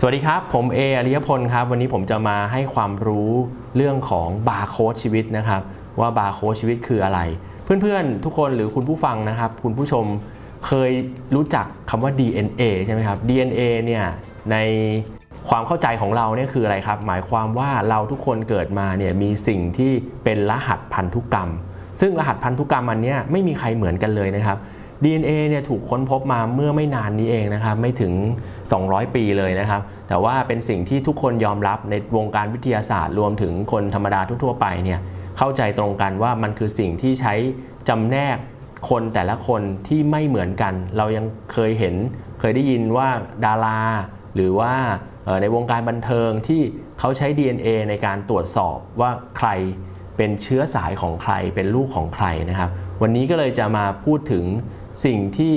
สวัสดีครับ ผมเออริยพลครับ วันนี้ผมจะมาให้ความรู้เรื่องของบาร์โค้ดชีวิตนะครับ ว่าบาร์โค้ดชีวิตคืออะไร เพื่อนๆ ทุกคนหรือคุณผู้ฟังนะครับ คุณผู้ชมเคยรู้จักคำว่า DNA ใช่ไหมครับ DNA เนี่ยในความเข้าใจของเราเนี่ยคืออะไรครับ หมายความว่าเราทุกคนเกิดมาเนี่ยมีสิ่งที่เป็นรหัสพันธุกรรม ซึ่งรหัสพันธุกรรมอันนี้ไม่มีใครเหมือนกันเลยนะครับ DNA เนี่ยถูกค้นพบมาเมื่อไม่นานนี้เองนะครับไม่ถึง 200 ปีเลยนะครับ แต่ว่าเป็นสิ่งที่ทุกคนยอมรับในวงการวิทยาศาสตร์ รวมถึงคนธรรมดาทั่วๆไปเนี่ยเข้าใจตรงกันว่ามันคือสิ่งที่ใช้จำแนกคนแต่ละคนที่ไม่เหมือนกัน เรายังเคยเห็นเคยได้ยินว่าดารา หรือว่าในวงการบันเทิงที่เขาใช้ DNA ในการตรวจสอบว่าใครเป็นเชื้อสายของใครเป็นลูกของใครนะครับ วันนี้ก็เลยจะมาพูดถึง สิ่งที่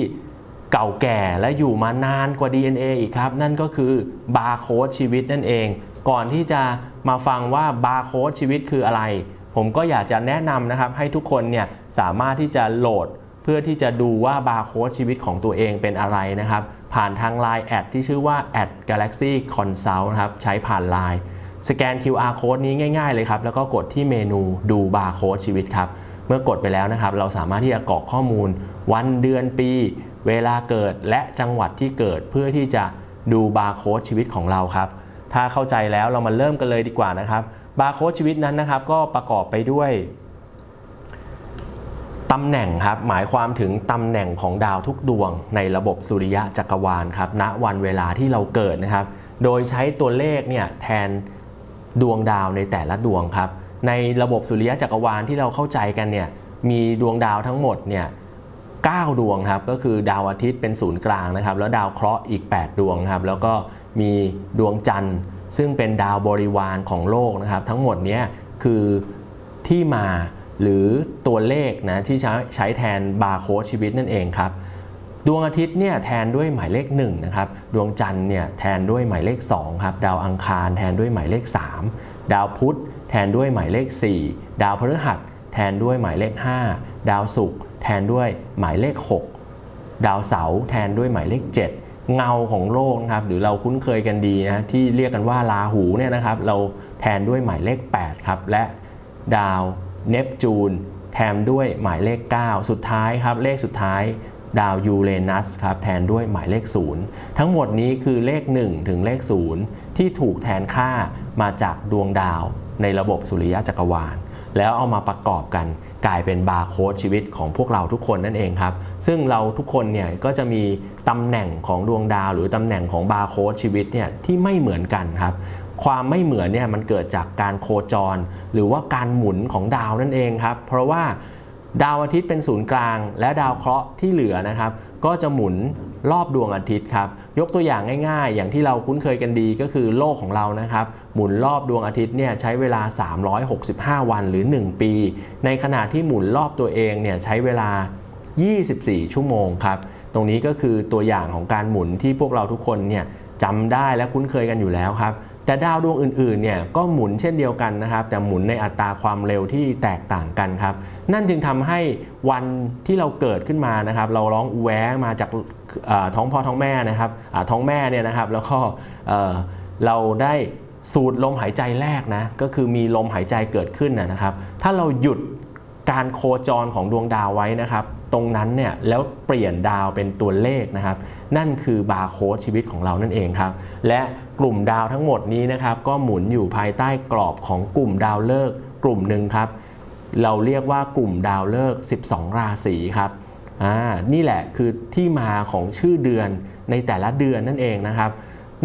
เก่าแก่และอยู่มานานกว่า DNA อีกครับ นั่นก็คือบาร์โค้ดชีวิตนั่นเอง ก่อนที่จะมาฟังว่าบาร์โค้ดชีวิตคืออะไร ผมก็อยากจะแนะนำนะครับให้ทุกคนเนี่ยสามารถที่จะโหลด เพื่อที่จะดูว่าบาร์โค้ดชีวิตของตัวเองเป็นอะไรนะครับ ผ่านทาง Line แอดที่ชื่อว่า @galaxy consult นะครับใช้ผ่าน Line สแกน QR code นี้ง่าย ๆ เลยครับ แล้วก็กดที่เมนูดูบาร์โค้ดชีวิตครับ เมื่อกดไปแล้วนะครับ เราสามารถที่จะกรอกข้อมูล วันเดือนปี เวลาเกิดและจังหวัดที่เกิดเพื่อที่จะดูบาร์โค้ดชีวิตของเราครับ ถ้าเข้าใจแล้วเรามาเริ่มกันเลยดีกว่านะครับ บาร์โค้ดชีวิตนั้นนะครับ ก็ประกอบไปด้วยตำแหน่งครับหมายความถึงตำแหน่งของดาวทุกดวงในระบบสุริยะจักรวาลครับณวันเวลาที่เราเกิดนะครับ โดยใช้ตัวเลขเนี่ยแทนดวงดาวในแต่ละดวงครับ ในระบบสุริยะจักรวาลที่เราเข้าใจกันเนี่ยมีดวงดาวทั้งหมดเนี่ย 9 ดวงครับก็คือดาวอาทิตย์เป็นศูนย์กลางนะครับแล้วดาวเคราะห์อีก 8 ดวงครับแล้วก็มีดวงจันทร์ ซึ่งเป็นดาวบริวารของโลกนะครับ ทั้งหมดนี้คือที่มาหรือตัวเลขนะที่ใช้ใช้แทนบาร์โค้ดชีวิตนั่นเองครับดวงอาทิตย์เนี่ยแทนด้วยหมายเลข1นะครับดวงจันทร์เนี่ยแทนด้วยหมายเลข2ครับดาวอังคารแทนด้วยหมายเลข 3 ดาวพุธแทนด้วยหมายเลข 4 ดาวพฤหัสแทนด้วยหมายเลข 5 ดาวศุกร์ ทนด้วยหมายเลข 6 ดาวเสาร์แทนด้วยหมายเลข 7 เงาของโลกนะครับหรือเราคุ้นเคยกันดีนะที่เรียกกันว่าราหูเนี่ยนะครับเราแทนด้วยหมายเลข 8 ครับ และดาวเนปจูนแทนด้วยหมายเลข 9 สุดท้ายครับ เลขสุดท้ายดาวยูเรนัสครับแทนด้วยหมายเลข 0 ทั้งหมดนี้คือเลข 1 ถึงเลข 0 ที่ถูกแทนค่ามาจากดวงดาวในระบบสุริยะจักรวาล แล้วเอามาประกอบกัน กลายเป็นบาร์โค้ดชีวิตของพวกเราทุกคนนั่นเองครับ ซึ่งเราทุกคนเนี่ยก็จะมีตำแหน่งของดวงดาว หรือตำแหน่งของบาร์โค้ดชีวิตเนี่ยที่ไม่เหมือนกันครับ ความไม่เหมือนเนี่ยมันเกิดจากการโคจร หรือว่าการหมุนของดาวนั่นเองครับ เพราะว่าดาวอาทิตย์เป็นศูนย์กลาง และดาวเคราะห์ที่เหลือนะครับ ก็จะหมุนรอบดวงอาทิตย์ครับ ยกตัวอย่างง่ายๆ อย่างที่เราคุ้นเคยกันดีก็คือโลกของเรานะครับ หมุนรอบดวงอาทิตย์เนี่ยใช้เวลา 365 วันหรือ 1 ปี ในขณะที่หมุนรอบตัวเองเนี่ยใช้เวลา 24 ชั่วโมงครับตรงนี้ก็คือตัวอย่างของการหมุนที่พวกเราทุกคนเนี่ยจำได้และคุ้นเคยกันอยู่แล้วครับแต่ดาวดวงอื่นๆเนี่ยก็หมุนเช่นเดียวกันนะครับ แต่หมุนในอัตราความเร็วที่แตกต่างกันครับ นั่นจึงทำให้วันที่เราเกิดขึ้นมานะครับ เราร้องแวะมาจากท้องพ่อท้องแม่นะครับท้องแม่เนี่ยนะครับ แล้วก็เราได้ สูดลมหายใจแรกนะก็คือมีลมหายใจเกิดขึ้นนะครับ ถ้าเราหยุดการโคจรของดวงดาวไว้นะครับ ตรงนั้นเนี่ยแล้วเปลี่ยนดาวเป็นตัวเลขนะครับ นั่นคือบาร์โค้ดชีวิตของเรานั่นเองครับ และกลุ่มดาวทั้งหมดนี้นะครับ ก็หมุนอยู่ภายใต้กรอบของกลุ่มดาวฤกษ์กลุ่มหนึ่งครับ เราเรียกว่ากลุ่มดาวฤกษ์12 ราศีครับอ่านี่แหละคือที่มาของชื่อเดือนในแต่ละเดือนนั่นเองนะครับ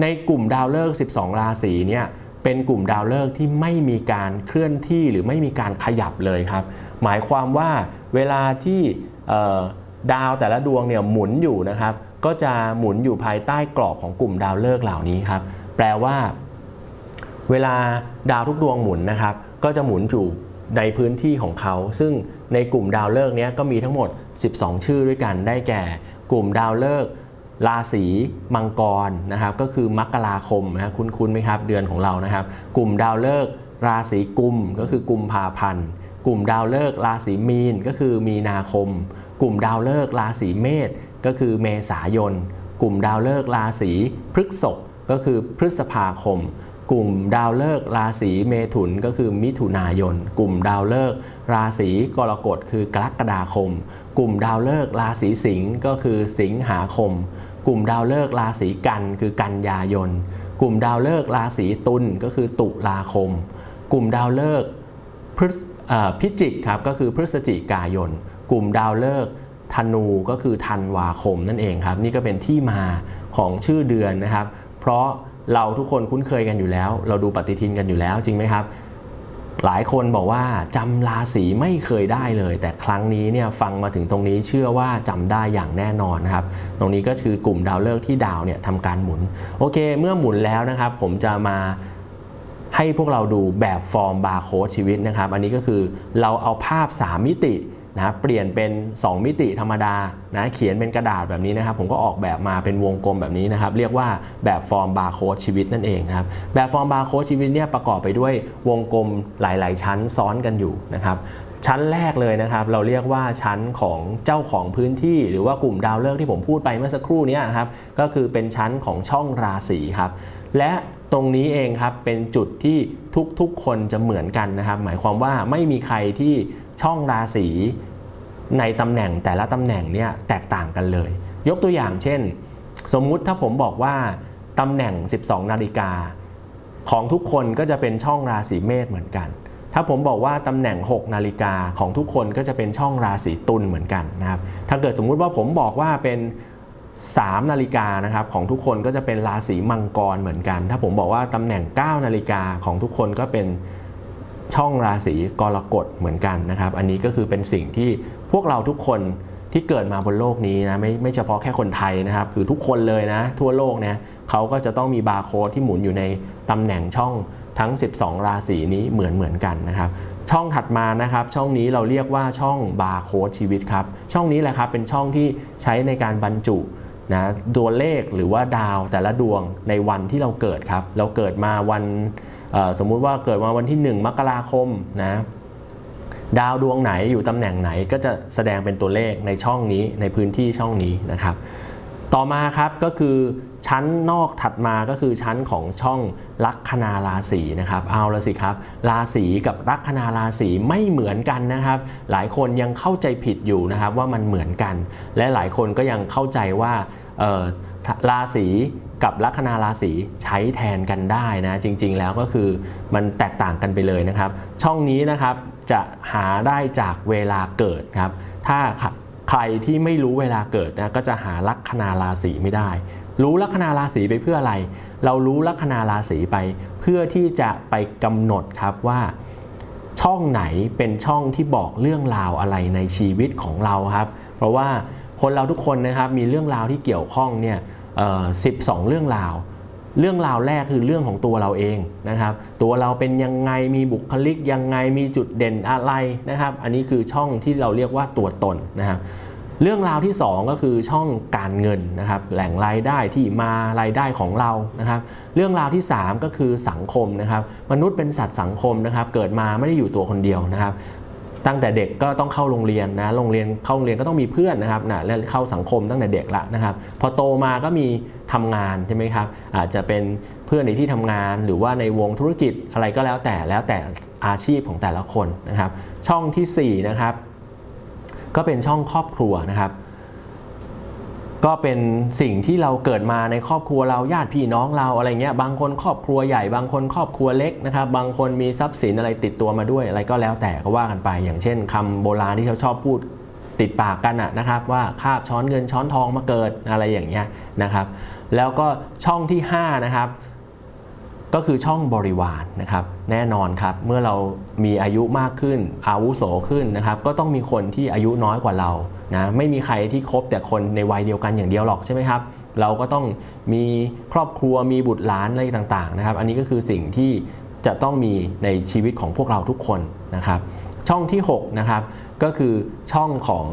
ในกลุ่มดาวฤกษ์12 ราศีเนี่ยเป็นกลุ่มดาวฤกษ์ที่ไม่มีการเคลื่อนที่หรือไม่มีการขยับเลยครับ หมายความว่าเวลาที่ดาวแต่ละดวงเนี่ยหมุนอยู่นะครับ ก็จะหมุนอยู่ภายใต้กรอบของกลุ่มดาวฤกษ์เหล่านี้ครับ แปลว่า เวลาดาวทุกดวงหมุนนะครับ ก็จะหมุนอยู่ในพื้นที่ของเขา ซึ่งในกลุ่มดาวฤกษ์เนี้ยก็มีทั้งหมด 12 ชื่อด้วยกันได้แก่ กลุ่มดาวฤกษ์ ราศีมังกรนะครับก็คือมกราคมนะคุ้นๆไหมครับเดือนของเรานะครับ กลุ่มดาวฤกษ์ราศีกุมก็คือกุมภาพันธ์ กลุ่มดาวฤกษ์ราศีมีนก็คือมีนาคม กลุ่มดาวฤกษ์ราศีเมษก็คือเมษายน กลุ่มดาวฤกษ์ราศีพฤษภก็คือพฤษภาคม กลุ่มดาวฤกษ์ราศีเมถุนก็คือมิถุนายน กลุ่มดาวฤกษ์ราศีกรกฎคือกรกฎาคม กลุ่มดาวฤกษ์ราศีสิงห์ก็คือสิงหาคม กลุ่มดาวฤกษ์ราศีกันคือกันยายน กลุ่มดาวฤกษ์ราศีตุลก็คือตุลาคม กลุ่มดาวฤกษ์พฤษเอ่อพิจิกครับก็คือพฤศจิกายน กลุ่มดาวฤกษ์ธนูก็คือธันวาคมนั่นเองครับ นี่ก็เป็นที่มาของชื่อเดือนนะครับ เพราะเราทุกคนคุ้นเคยกันอยู่แล้ว เราดูปฏิทินกันอยู่แล้วจริงไหมครับ หลายคนบอกว่าจำราศีไม่เคยได้เลย แต่ครั้งนี้เนี่ยฟังมาถึงตรงนี้เชื่อว่าจำได้อย่างแน่นอนนะครับ ตรงนี้ก็คือกลุ่มดาวฤกษ์ที่ดาวเนี่ยทำการหมุน โอเค เมื่อหมุนแล้วนะครับ ผมจะมาให้พวกเราดูแบบฟอร์มบาร์โค้ดชีวิตนะครับ อันนี้ก็คือเราเอาภาพ 3 มิติ นะเปลี่ยนเป็น 2 มิติธรรมดานะเขียนเป็นกระดาษแบบนี้นะครับผมก็ออกแบบมาเป็นวงกลมแบบนี้นะครับเรียกว่าแบบฟอร์มบาร์โค้ดชีวิตนั่นเองครับแบบฟอร์มบาร์โค้ดชีวิตเนี่ยประกอบไปด้วยวงกลมหลาย ๆ ชั้นซ้อนกันอยู่นะครับชั้นแรกเลยนะครับเราเรียกว่าชั้นของเจ้าของพื้นที่ หรือว่ากลุ่มดาวฤกษ์ที่ผมพูดไปเมื่อสักครู่นี้นะครับก็คือเป็นชั้นของช่องราศีครับและตรงนี้เองครับเป็นจุดที่ทุกๆคนจะเหมือนกันนะครับ หมายความว่าไม่มีใครที่ ช่องราศีในตำแหน่งแต่ละตำแหน่งเนี่ยแตกต่างกันเลย ยกตัวอย่างเช่น สมมุติถ้าผมบอกว่าตำแหน่ง 12 นาฬิกา ของทุกคนก็จะเป็นช่องราศีเมษเหมือนกัน ถ้าผมบอกว่าตำแหน่ง 6 นาฬิกาของทุกคนก็จะเป็นช่องราศีตุลเหมือนกันนะครับ ถ้าเกิดสมมุติว่าผมบอกว่าเป็น3นาฬิกานะครับของทุกคนก็จะเป็นราศีมังกรเหมือนกัน ถ้าผมบอกว่าตำแหน่ง 9 นาฬิกาของทุกคนก็เป็น ช่องราศีกรกฎเหมือนกันนะครับ อันนี้ก็คือเป็นสิ่งที่พวกเราทุกคนที่เกิดมาบนโลกนี้นะไม่ไม่เฉพาะแค่คนไทยนะครับ คือทุกคนเลยนะ ทั่วโลกเนี่ยเขาก็จะต้องมีบาร์โค้ดที่หมุนอยู่ในตำแหน่งช่องทั้ง 12 ราศีนี้เหมือนเหมือนกันนะครับ ช่องถัดมานะครับ ช่องนี้เราเรียกว่าช่องบาร์โค้ดชีวิตครับ ช่องนี้แหละครับเป็นช่องที่ใช้ในการบรรจุนะตัวเลขหรือว่าดาวแต่ละดวงในวันที่เราเกิดครับ เราเกิดมาวัน สมมุติว่าเกิดมาวันที่ 1 มกราคมนะดาวดวงไหนอยู่ตำแหน่งไหนก็จะแสดงเป็นตัวเลขในช่องนี้ในพื้นที่ช่องนี้นะครับ ต่อมาครับก็คือชั้นนอกถัดมาก็คือชั้นของช่องลัคนาราศีนะครับ เอาละสิครับ ราศีกับลัคนาราศีไม่เหมือนกันนะครับ หลายคนยังเข้าใจผิดอยู่นะครับว่ามันเหมือนกัน และหลายคนก็ยังเข้าใจว่าราศี กับลัคนาราศีใช้แทนกันได้นะจริง ๆ แล้วก็คือมันแตกต่างกันไปเลยนะครับ ช่องนี้นะครับจะหาได้จากเวลาเกิดครับถ้าใครที่ไม่รู้เวลาเกิดนะก็จะหาลัคนาราศีไม่ได้ รู้ลัคนาราศีไปเพื่ออะไร เรารู้ลัคนาราศีไป เพื่อที่จะไปกำหนดครับว่าช่องไหนเป็นช่องที่บอกเรื่องราวอะไรในชีวิตของเราครับ เพราะว่าคนเราทุกคนนะครับมีเรื่องราวที่เกี่ยวข้องเนี่ย 12 เรื่องราว เรื่องราวแรกคือเรื่องของตัวเราเองนะครับ ตัวเราเป็นยังไงมีบุคลิกยังไงมีจุดเด่นอะไรนะครับ อันนี้คือช่องที่เราเรียกว่าตัวตนนะครับเรื่องราวที่ 2 ก็คือช่องการเงินนะครับ แหล่งรายได้ที่มารายได้ของเรานะครับ เรื่องราวที่ 3 ก็คือสังคมนะครับ มนุษย์เป็นสัตว์สังคมนะครับ เกิดมาไม่ได้อยู่ตัวคนเดียวนะครับ ตั้งแต่เด็กก็ต้องเข้าโรงเรียนนะ โรงเรียนเข้าโรงเรียนก็ต้องมีเพื่อนนะครับนะและเข้าสังคมตั้งแต่เด็กละนะครับ พอโตมาก็มีทำงานใช่ไหมครับ อาจจะเป็นเพื่อนในที่ทำงาน หรือว่าในวงธุรกิจอะไรก็แล้วแต่แล้วแต่อาชีพของแต่ละคนนะครับ ช่องทีสี่4นะครับก็เป็นช่องครอบครัวนะครับ ก็เป็นสิ่งที่เราเกิดมาในครอบครัวเราญาติพี่น้องเราอะไรเงี้ยบางคนครอบครัวใหญ่บางคนครอบครัวเล็กนะครับบางคนมีทรัพย์สินอะไรติดตัวมาด้วยอะไรก็แล้วแต่ก็ว่ากันไป อย่างเช่นคำโบราณที่เขาชอบพูดติดปากกันอะนะครับว่าคาบช้อนเงินช้อนทองมาเกิดอะไรอย่างเงี้ยนะครับ แล้วก็ช่องที่ห้านะครับ ก็คือช่องบริวารนะครับแน่นอนครับเมื่อเรามีอายุมากขึ้น อาวุโสขึ้นนะครับก็ต้องมีคนที่อายุน้อยกว่าเรานะไม่มีใครที่คบแต่คนในวัยเดียวกันอย่างเดียวหรอกใช่ไหมครับเราก็ต้องมีครอบครัวมีบุตรหลานอะไรต่างๆนะครับ อันนี้ก็คือสิ่งที่จะต้องมีในชีวิตของพวกเราทุกคนนะครับ ช่องที่6นะครับก็คือช่องของ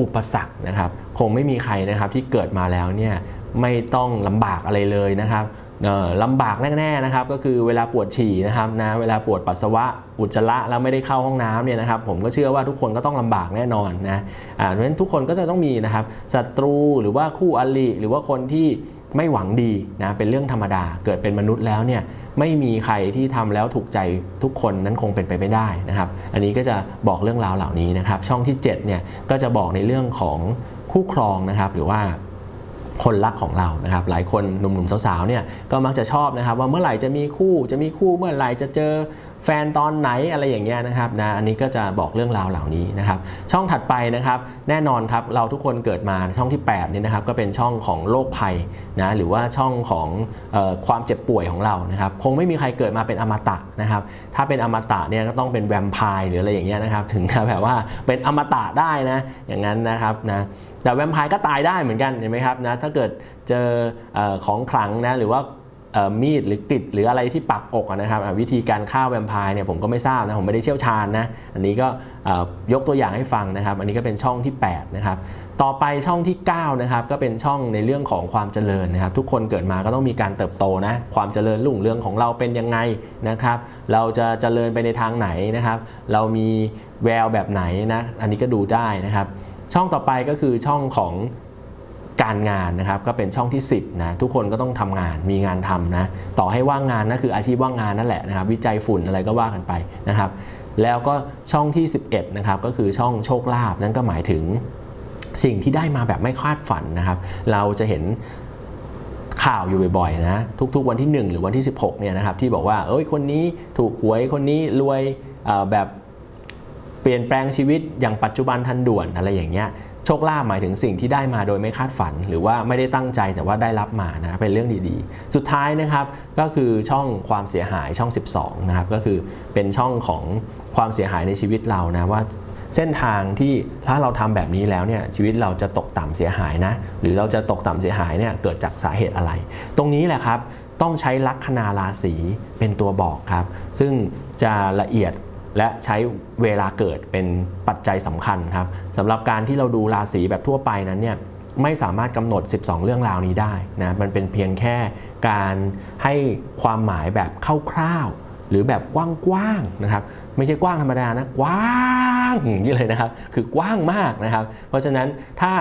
อุปสรรคนะครับ คงไม่มีใครนะครับที่เกิดมาแล้วเนี่ยไม่ต้องลำบากอะไรเลยนะครับ ลำบากแน่ๆนะครับก็คือเวลาปวดฉี่นะครับนะเวลาปวดปัสสาวะอุจจาระแล้วไม่ได้เข้าห้องน้ำเนี่ยนะครับผมก็เชื่อว่าทุกคนก็ต้องลำบากแน่นอนนะอ่าเพราะฉะนั้นทุกคนก็จะต้องมีนะครับศัตรูหรือว่าคู่อริหรือว่าคนที่ไม่หวังดีนะเป็นเรื่องธรรมดาเกิดเป็นมนุษย์แล้วเนี่ยไม่มีใครที่ทำแล้วถูกใจทุกคนนั้นคงเป็นไปไม่ได้นะครับ อันนี้ก็จะบอกเรื่องราวเหล่านี้นะครับ ช่องที่7เนี่ยก็จะบอกในเรื่องของคู่ครองนะครับหรือว่า คนรักของเรานะครับหลายคนหนุ่มๆสาวๆเนี่ยก็มักจะชอบนะครับว่าเมื่อไหร่จะมีคู่จะมีคู่เมื่อไหร่จะเจอแฟนตอนไหนอะไรอย่างเงี้ยนะครับนะอันนี้ก็จะบอกเรื่องราวเหล่านี้นะครับช่องถัดไปนะครับแน่นอนครับเราทุกคนเกิดมาช่องที่8นี่นะครับก็เป็นช่องของโรคภัยนะหรือว่าช่องของออความเจ็บป่วยของเรานะครับคงไม่มีใครเกิดมาเป็นอมตะนะครับถ้าเป็นอมตะเนี่ยก็ต้องเป็นแวมไพร์หรืออะไรอย่างเงี้ยนะครับถึงจะแบบว่าเป็นอมตะได้นะอย่างนั้นนะครับนะ แต่แวมไพร์ก็ตายได้เหมือนกันเห็นไหมครับนะถ้าเกิดเจอของขลังนะหรือว่ามีดหรือกริดหรืออะไรที่ปักอกนะครับวิธีการฆ่าแวมไพร์เนี่ยผมก็ไม่ทราบนะผมไม่ได้เชี่ยวชาญนะอันนี้ก็ยกตัวอย่างให้ฟังนะครับ อันนี้ก็เป็นช่องที่ 8 นะครับ ต่อไปช่องที่ 9 นะครับ ก็เป็นช่องในเรื่องของความเจริญนะครับ ทุกคนเกิดมาก็ต้องมีการเติบโตนะความเจริญรุ่งเรืองของเราเป็นยังไงนะครับ เราจะเจริญไปในทางไหนนะครับ เรามีแววแบบไหนนะอันนี้ก็ดูได้นะครับ ช่องต่อไปก็คือช่องของการงานนะครับก็เป็นช่องที่ 10นะทุกคนก็ต้องทำงานมีงานทำนะต่อให้ว่างงานนะคืออาชีพว่างงานนั่นแหละนะครับวิจัยฝุ่นอะไรก็ว่ากันไปนะครับแล้วก็ช่องที่ 11นะครับก็คือช่องโชคลาภนั่นก็หมายถึงสิ่งที่ได้มาแบบไม่คาดฝันนะครับเราจะเห็นข่าวอยู่บ่อยๆนะทุกๆวันที่ 1 หรือวันที่ 16เนี่ยนะครับที่บอกว่าเอ้ยคนนี้ถูกหวยคนนี้รวยแบบ ปลี่ยนแปลงชีวิตอย่างปัจจุบันทันด่วนอะไรอย่างเงี้ยโชคลาภหมายถึงสิ่งที่ได้มาโดยไม่คาดฝัน หรือว่าไม่ได้ตั้งใจแต่ว่าได้รับมานะเป็นเรื่องดีๆ สุดท้ายนะครับก็คือช่องความเสียหายช่อง 12นะครับก็คือเป็นช่องของความเสียหายในชีวิตเรานะว่าเส้นทางที่ถ้าเราทำแบบนี้แล้วเนี่ยชีวิตเราจะตกต่ำเสียหายนะ หรือเราจะตกต่ำเสียหายเนี่ยเกิดจากสาเหตุอะไร ตรงนี้แหละครับต้องใช้ลัคนาราศีเป็นตัวบอกครับ ซึ่งจะละเอียด และใช้เวลาเกิดเป็นปัจจัยสำคัญครับสำหรับการที่เราดูราศีแบบทั่วไปนั้นเนี่ยไม่สามารถกำหนด 12 เรื่องราวนี้ได้นะมันเป็นเพียงแค่การให้ความหมายแบบคร่าวๆหรือแบบกว้างๆนะครับไม่ใช่กว้างธรรมดานะกว้างนี้เลยนะครับ คือกว้างมากนะครับ เพราะฉะนั้นถ้า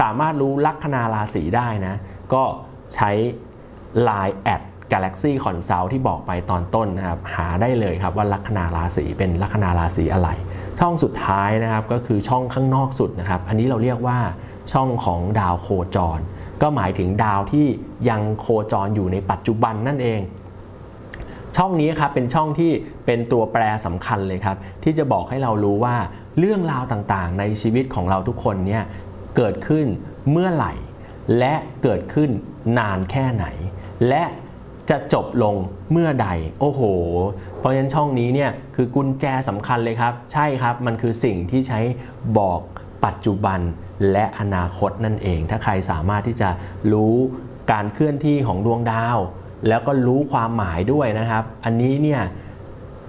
สามารถรู้ลัคนาราศีได้นะ ก็ใช้ Line แอด Galaxy Consult ที่บอกไปตอนต้นนะครับหาได้เลยครับว่าลัคนาราศีเป็นลัคนาราศีอะไร ช่องสุดท้ายนะครับก็คือช่องข้างนอกสุดนะครับ อันนี้เราเรียกว่าช่องของดาวโคจร ก็หมายถึงดาวที่ยังโคจรอยู่ในปัจจุบันนั่นเอง ช่องนี้ครับเป็นช่องที่เป็นตัวแปรสำคัญเลยครับ ที่จะบอกให้เรารู้ว่าเรื่องราวต่างๆ ในชีวิตของเราทุกคนเนี่ยเกิดขึ้นเมื่อไหร่ และเกิดขึ้นนานแค่ไหน และ จะจบลงเมื่อใด โอ้โห เพราะฉะนั้นช่องนี้เนี่ยคือกุญแจสำคัญเลยครับ ใช่ครับมันคือสิ่งที่ใช้บอกปัจจุบันและอนาคตนั่นเอง ถ้าใครสามารถที่จะรู้การเคลื่อนที่ของดวงดาว แล้วก็รู้ความหมายด้วยนะครับ อันนี้เนี่ย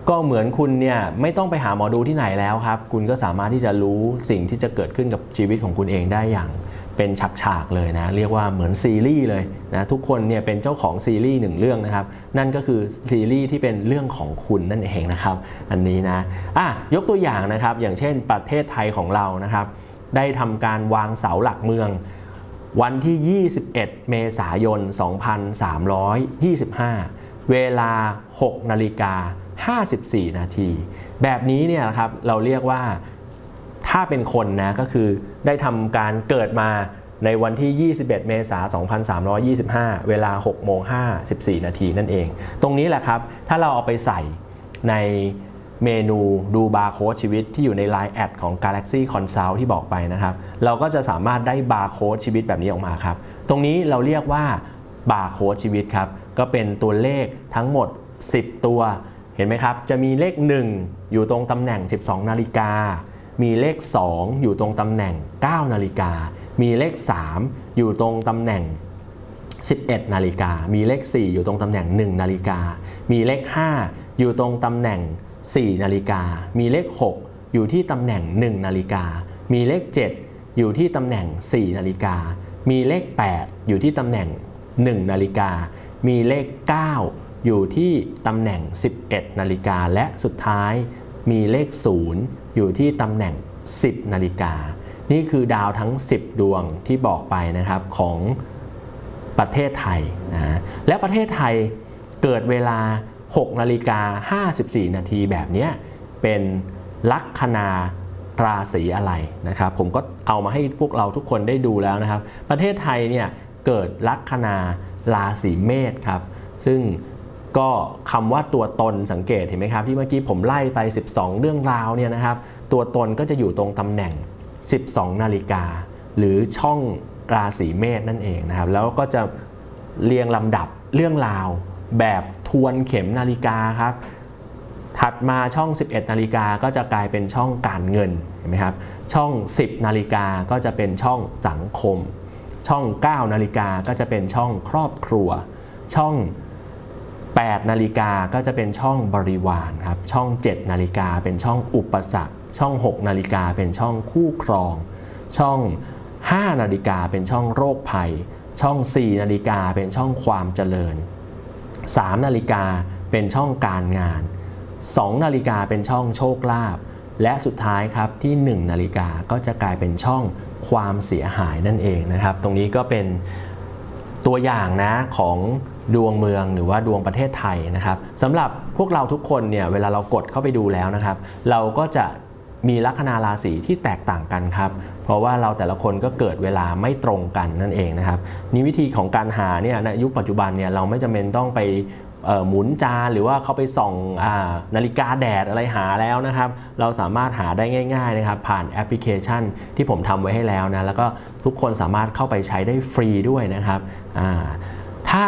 ก็เหมือนคุณเนี่ยไม่ต้องไปหาหมอดูที่ไหนแล้วครับ คุณก็สามารถที่จะรู้สิ่งที่จะเกิดขึ้นกับชีวิตของคุณเองได้อย่าง เป็นฉากๆเลยนะ เรียกว่าเหมือนซีรีส์เลยนะทุกคนเนี่ยเป็นเจ้าของซีรีส์หนึ่งเรื่องนะครับ นั่นก็คือซีรีส์ที่เป็นเรื่องของคุณนั่นเองนะครับ อันนี้นะอะยกตัวอย่างนะครับ อย่างเช่นประเทศไทยของเรานะครับ ได้ทำการวางเสาหลักเมือง วันที่ 21 เมษายน 2325 เวลา 6 นาฬิกา 54 นาที แบบนี้เนี่ยนะครับเราเรียกว่า ถ้าเป็นคนนะก็คือได้ทำการเกิดมาในวันที่ 21 เมษายน 2325 เวลา 6 โมง 54 นาทีนั่นเอง ตรงนี้แหละครับ ถ้าเราเอาไปใส่ในเมนูดูบาร์โค้ดชีวิตที่อยู่ใน Line แอดของ Galaxy Consult ที่บอกไปนะครับ เราก็จะสามารถได้บาร์โค้ดชีวิตแบบนี้ออกมาครับ ตรงนี้เราเรียกว่าบาร์โค้ดชีวิตครับ ก็เป็นตัวเลขทั้งหมด 10 ตัว เห็นไหมครับ จะมีเลข 1 อยู่ตรงตำแหน่ง 12 นาฬิกา มีเลข 2 อยู่ตรงตำแหน่ง 9 นาฬิกา มีเลข 3 อยู่ตรงตำแหน่ง 11 นาฬิกา มีเลข 4 อยู่ตรงตำแหน่ง 1 นาฬิกา มีเลข 5 อยู่ตรงตำแหน่ง 4 นาฬิกา มีเลข 6 อยู่ที่ตำแหน่ง 1 นาฬิกา มีเลข 7 อยู่ที่ตำแหน่ง 4 นาฬิกา มีเลข 8 อยู่ที่ตำแหน่ง 1 นาฬิกา มีเลข 9 อยู่ที่ตำแหน่ง 11 นาฬิกา และสุดท้ายมีเลข 0 อยู่ที่ตำแหน่ง 10 นาฬิกา นี่คือดาวทั้ง 10 ดวงที่บอกไปนะครับของประเทศไทยนะและประเทศไทยเกิดเวลา 6 นาฬิกา 54 นาทีแบบนี้เป็นลัคนาราศีอะไรนะครับ ผมก็เอามาให้พวกเราทุกคนได้ดูแล้วนะครับ ประเทศไทยเนี่ยเกิดลัคนาราศีเมษครับ ซึ่ง ก็คำว่าตัวตนสังเกตเห็นไหมครับ ที่เมื่อกี้ผมไล่ไป 12 เรื่องราวเนี่ยนะครับ ตัวตนก็จะอยู่ตรงตำแหน่ง 12 นาฬิกา หรือช่องราศีเมษนั่นเองนะครับ แล้วก็จะเรียงลำดับเรื่องราวแบบทวนเข็มนาฬิกาครับ ถัดมาช่อง 11 นาฬิกาก็จะกลายเป็นช่องการเงินเห็นไหมครับ ช่อง 10 นาฬิกาก็จะเป็นช่องสังคม ช่อง 9 นาฬิกาก็จะเป็นช่องครอบครัว ช่อง 8นาฬิกาก็จะเป็นช่องบริวารครับ ช่อง 7 นาฬิกาเป็นช่องอุปสรรค ช่อง 6 นาฬิกาเป็นช่องคู่ครอง ช่อง 5 นาฬิกาเป็นช่องโรคภัย ช่อง 4 นาฬิกาเป็นช่องความเจริญ 3 นาฬิกาเป็นช่องการงาน 2 นาฬิกาเป็นช่องโชคลาภ และสุดท้ายครับที่ 1 นาฬิกาก็จะกลายเป็นช่องความเสียหายนั่นเองนะครับ ตรงนี้ก็เป็นตัวอย่างนะของ ดวงเมืองหรือว่าดวงประเทศไทยนะครับสำหรับพวกเราทุกคนเนี่ยเวลาเรากดเข้าไปดูแล้วนะครับ เราก็จะมีลัคนาราศีที่แตกต่างกันครับ เพราะว่าเราแต่ละคนก็เกิดเวลาไม่ตรงกันนั่นเองนะครับนี่วิธีของการหาเนี่ยในยุคปัจจุบันเนี่ยเราไม่จำเป็นต้องไปหมุนจานหรือว่าเขาไปส่องอนาฬิกาแดดอะไรหาแล้วนะครับ เราสามารถหาได้ง่าย ๆนะครับ ผ่านแอปพลิเคชันที่ผมทำไว้ให้แล้วนะแล้วก็ทุกคนสามารถเข้าไปใช้ได้ฟรีด้วยนะครับถ้า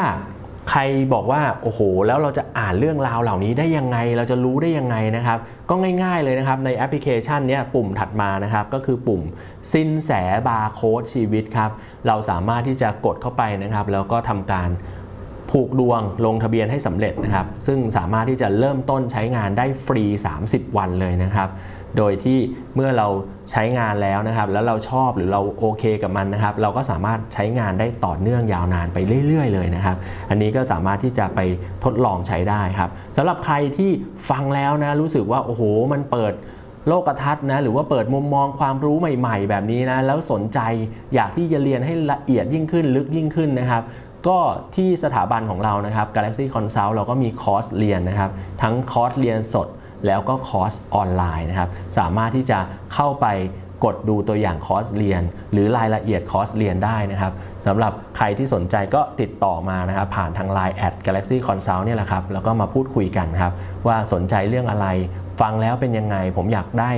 ใครบอกว่าโอ้โห แล้วเราจะอ่านเรื่องราวเหล่านี้ได้ยังไง เราจะรู้ได้ยังไงนะครับ ก็ง่ายๆเลยนะครับในแอปพลิเคชันนี้ปุ่มถัดมานะครับ ก็คือปุ่มสินแสบาร์โค้ดชีวิตครับ เราสามารถที่จะกดเข้าไปนะครับ แล้วก็ทำการผูกดวงลงทะเบียนให้สำเร็จนะครับ ซึ่งสามารถที่จะเริ่มต้นใช้งานได้ฟรี 30 วันเลยนะครับ โดยที่เมื่อเราใช้งานแล้วนะครับ แล้วเราชอบหรือเราโอเคกับมันนะครับ เราก็สามารถใช้งานได้ต่อเนื่องยาวนานไปเรื่อย ๆ เลยนะครับ อันนี้ก็สามารถที่จะไปทดลองใช้ได้ครับสำหรับใครที่ฟังแล้วนะรู้สึกว่าโอ้โหมันเปิดโลกทัศน์นะหรือว่าเปิดมุมมองความรู้ใหม่ ๆ แบบนี้นะแล้วสนใจอยากที่จะเรียนให้ละเอียดยิ่งขึ้นลึกยิ่งขึ้นนะครับก็ที่สถาบันของเรานะครับ Galaxy Consult เราก็มีคอร์สเรียนนะครับ ทั้งคอร์สเรียนสด แล้วก็คอร์สออนไลน์นะครับ สามารถที่จะเข้าไปกดดูตัวอย่างคอร์สเรียน หรือรายละเอียดคอร์สเรียนได้นะครับสำหรับใครที่สนใจก็ติดต่อมานะครับผ่านทาง Line at Galaxy Consult เนี่ยแหละครับแล้วก็มาพูดคุยกันครับว่าสนใจเรื่องอะไร ฟังแล้วเป็นยังไง ผมอยากได้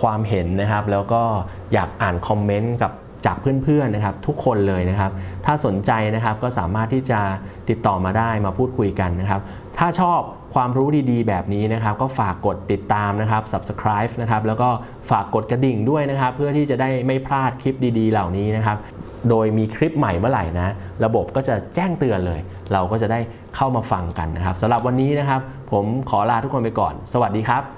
ความเห็นนะครับ แล้วก็อยากอ่านคอมเมนต์กับจากเพื่อนๆนะครับทุกคนเลยนะครับ ถ้าสนใจนะครับก็สามารถที่จะติดต่อมาได้มาพูดคุยกันนะครับ ถ้าชอบ ความรู้ดีๆ แบบนี้นะครับ ก็ฝากกดติดตามนะครับ subscribe นะครับ แล้วก็ฝากกดกระดิ่งด้วยนะครับ เพื่อที่จะได้ไม่พลาดคลิปดีๆ เหล่านี้นะครับ โดยมีคลิปใหม่เมื่อไหร่นะ ระบบก็จะแจ้งเตือนเลย เราก็จะได้เข้ามาฟังกันนะครับสำหรับวันนี้นะครับ ผมขอลาทุกคนไปก่อน สวัสดีครับ